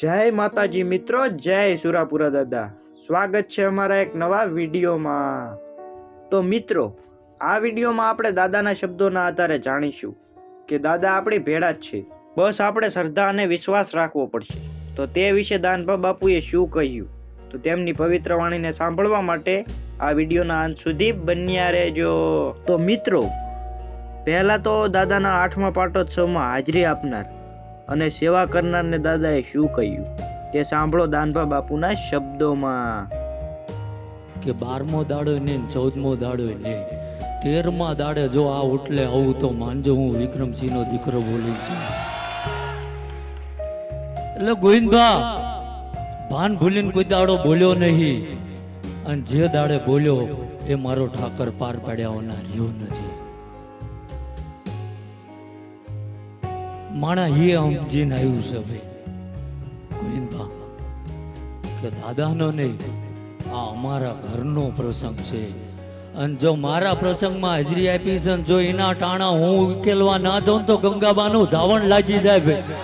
જય માતાજી મિત્રો, જય સુરાપુરા દાદા. સ્વાગત છે અમારા એક નવા વિડીયોમાં. તો મિત્રો, આ વિડીયોમાં આપણે દાદાના શબ્દોના આધારે જાણીશું કે દાદા આપણી ભેળા જ છે. બસ આપણે શ્રદ્ધા અને વિશ્વાસ રાખવો પડશે. તો તે વિશે દાનભા બાપુએ શું કહ્યું? તો તેમની પવિત્ર વાણીને સાંભળવા માટે આ વિડીયોના અંત સુધી બન્યા રહેજો. તો મિત્રો, પહેલાં તો દાદાના આઠમા પાટોત્સવમાં હાજરી આપનાર અને સેવા કરનારને દાદાએ શું કહ્યું? તે સાંભળો દાનભા બાપુના શબ્દોમાં. કે બારમો દાડો ને ચૌદમો દાડો ને તેરમા દાડે જો આ ઉટલે આવું તો માનજો હું વિક્રમસિંહનો દીકરો બોલી છું એટલે ગોવિંદભા, ભાન ભૂલીને કોઈ દાડો બોલ્યો નહીં. અને જે દાડે બોલ્યો એ મારો ઠાકર પાર પાડ્યા હોનાર રહ્યો નથી. માણા એ સમજીને આવ્યું છે ભાઈ કે દાદાનો નહીં, આ અમારા ઘરનો પ્રસંગ છે. અને જો મારા પ્રસંગમાં હાજરી આપી છે જો એના ટાણા હું ઉકેલવા ના જાઉં તો ગંગાબાનું ધાવણ લાગી જાય ભાઈ.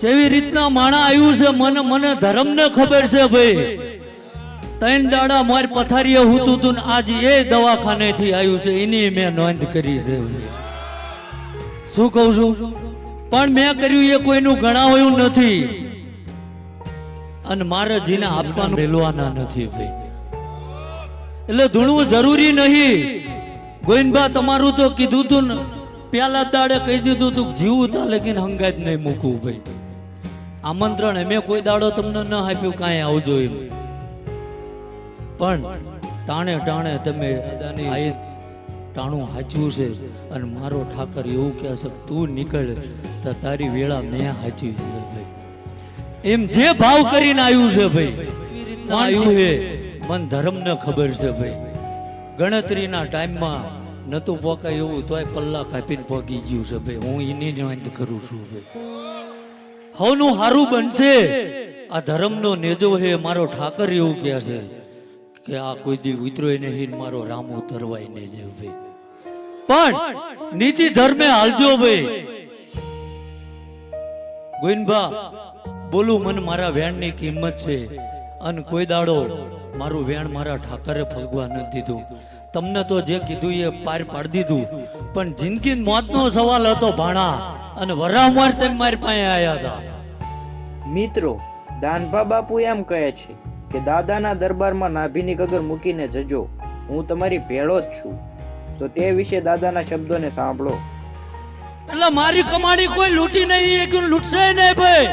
જેવી રીતના માણા આવ્યું છે, મને મને ધર્મને ખબર છે ભાઈ. ત્રણ દાડા મારી પથારીએ હું તું ને આજ એ દવાખાનેથી આવ્યું છે, એની મેં નોંધ કરી છે ભાઈ. શું કહું છું? પણ મેં કર્યું એ કોઈનું ગણાવ્યું નથી. અને મારે જીને આપવાનું મેલવાના નથી ભાઈ. એટલે ધૂણવું જરૂરી નહીં. ગોવિંદભા, તમારું તો કીધું તું ને પેલા દાડે કહી દીધું તું જીવું તા લગીને હંગાત નહીં મૂકવું ભાઈ. આમંત્રણ એમે કોઈ દાડો તમને ન આપ્યું, કાંઈ આવજો એમ. પણ ટાણે ટાણે તમે દાદાની ટાણું હાચવું છે અને મારો ઠાકર એવું કહે છે તું નીકળ તો તારી વેળા મેં હાચવી છે ભાઈ. એમ જે ભાવ કરીને આવ્યું છે ભાઈ આવ્યું છે? મન ધર્મ ને ખબર છે ભાઈ. ગણતરીના ટાઈમમાં નતું પોકાય એવું તોય પલ્લા કાપીને પોગી ગયું છે ભાઈ. હું એની નોંધ કરું છું ભાઈ. હવનું હારું બનશે. આ ધર્મનો નેજો છે મારો ઠાકર એવું કહે છે. કે આ કોઈ દી ઉતરોય નહીં મારો રામો તરવાય ને જે પણ નીતિ ધર્મે હાલજો ભાઈ ગોવિંદભા, બોલું મન મારા વેણની કિંમત છે અને કોઈ દાડો મારું વેણ મારા ઠાકરે ફગવા નથી દીધું. તમને તો જે કીધું એ પાર પાડી દીધું. પણ જિંદગી મોતનો સવાલ હતો ભાણા અને વરામવાર તેમ મારી પાસે આયા હતા. મિત્રો, દાનભા બાપુ એમ કહે છે કે દાદાના દરબારમાં નાભીની કગર મૂકીને જજો. હું તમારી ભેળો જ છું. તો તે વિશે દાદાના શબ્દોને સાંભળો. એટલે મારી કમાણી કોઈ લૂંટી નહીં એ કોઈ લૂંટશે નહીં ભાઈ.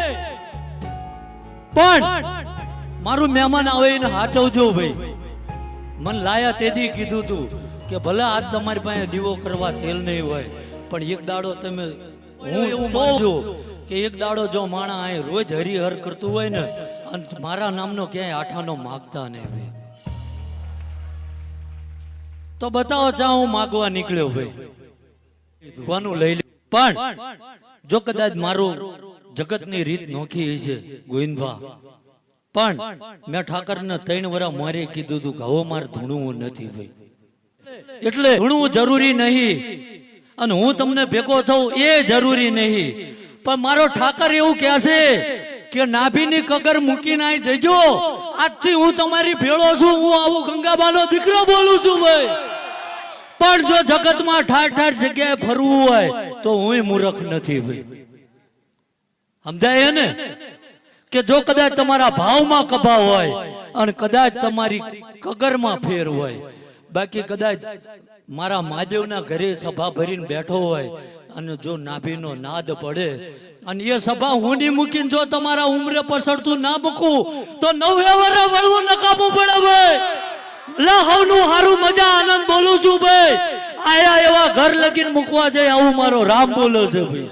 પણ મારું મહેમાન આવે એને હાચવજો ભાઈ. મન લાયા તેદી કીધું તું કે ભલે આજ તમારી પાસે દીવો કરવા તેલ નહીં હોય પણ એક દાડો તમે હું એવું માનજો કે એક દાડો જો માણા અહીં રોજ હરિહર કરતું હોય ને અને મારા નામનો ક્યાંય આઠાનો માગતા નહીં તો બતાવો ચા હું માગવા નીકળ્યો ભાઈ કોનું લઈ લે પણ જો કદાચ મારું જગતની રીત નોખી છે ગોવિંદભા. પણ મેં ઠાકરને ત્રણ વરા મારે કીધું હતું કે હવે મારે ધૂણવું નથી ભાઈ એટલે ધૂણવું જરૂરી નહીં. અને હું તમને ભેગો થઉં એ જરૂરી નહીં. પણ મારો ઠાકર એવું કહે છે કે નાભીની કગર મૂકી નાય જજો. આજથી હું તમારી ભેળો છું, હું આવું ગંગાબાનો દીકરો બોલું છું ભાઈ. પણ જો જગતમાં ઠાર ઠાર જગ્યાએ ફરવું હોય, તો હું મૂર્ખ નથી ભાઈ. સમજાય ને? કે જો કદાચ તમારા ભાવમાં કભા હોય, અને કદાચ તમારી કગરમાં ફેર હોય, બાકી કદાચ મારા મહાદેવના ઘરે સભા ભરીને બેઠો હોય, અને જો નાભીનો નાદ પડે અને એ સભા હું નહીં મૂકીને જો તમારા ઉમરે પસરતું ના મૂકું, તો નવે વરે વળવું નકામું પડે ભાઈ. લા હવનું હારું મજા આનંદ બોલું છું ભાઈ. આયા એવા ઘર લગીન મૂકવા જાય આવું મારો રામ બોલો છે ભાઈ.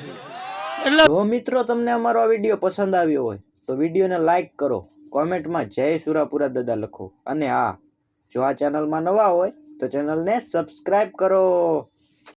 એટલે જો મિત્રો તમને અમારો આ વીડિયો પસંદ આવ્યો હોય, તો વિડીયોને લાઈક કરો. કોમેન્ટમાં જય સુરાપુરા દાદા લખો. અને હા, જો આ ચેનલમાં નવા હોય, તો ચેનલને સબસ્ક્રાઇબ કરો.